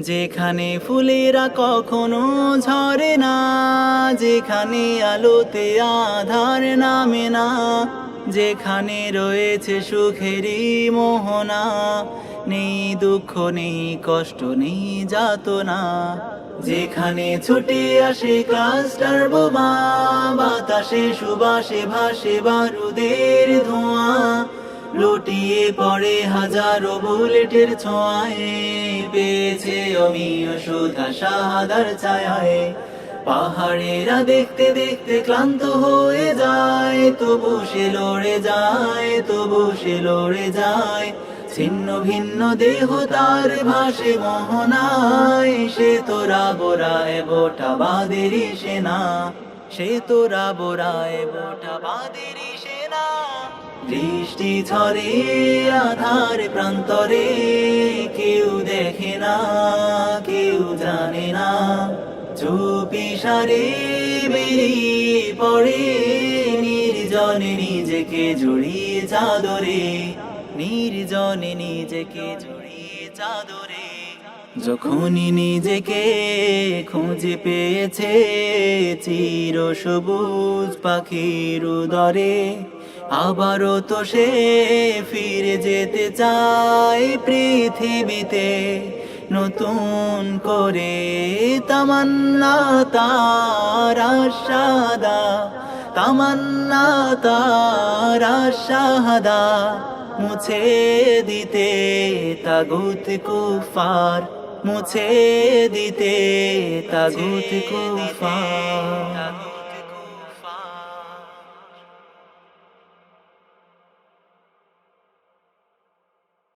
যেখানে ফুলেরা কখনো ঝরে না, যেখানে আলোতে আধার নামে না, যেখানে রয়েছে সুখেরই মোহনা, নেই দুঃখ, নেই কষ্ট, নেই যাতনা, যেখানে ছুটে আসে ক্লাস্টার বোমা, বাতাসে, সুবাসে, ভাসে বারুদের ধোঁয়া লুটিয়ে পড়ে হাজারো বুলেটের ছোঁয়ায়। পেয়েছে অমিয় সুধা শাহাদার ছায়ায়। পাহাড়েরা দেখতে দেখতে ক্লান্ত হয়ে যায়। তবু সে লড়ে যায়, তবু সে লড়ে যায়। ছিন্ন ভিন্ন দেহ তার ভাসে মোহনায়। সে তোরা বোরায় বোটা বাদেরই সেনা। সে তোরা বোরায় বোটা বাদেরই সেনা বৃষ্টি ঝরে আধার প্রান্তরে, কেউ দেখে না, কেউ জানে না। চুপি সারে বেরিয়ে পড়ে, নির্জনে নিজেকে জড়িয়ে চাদরে, নির্জনে নিজেকে জড়িয়ে চাদরে। যখনই নিজেকে খুঁজে পেয়েছে চির সবুজ পাখির উদরে আবারও তো সে ফিরে যেতে চায় পৃথিবীতে। নতুন করে তামান্না তার সাদা তামান্না তার শাহাদা মুছে দিতে তাগুত কুফার, মুছে দিতে তাগুত কুফার।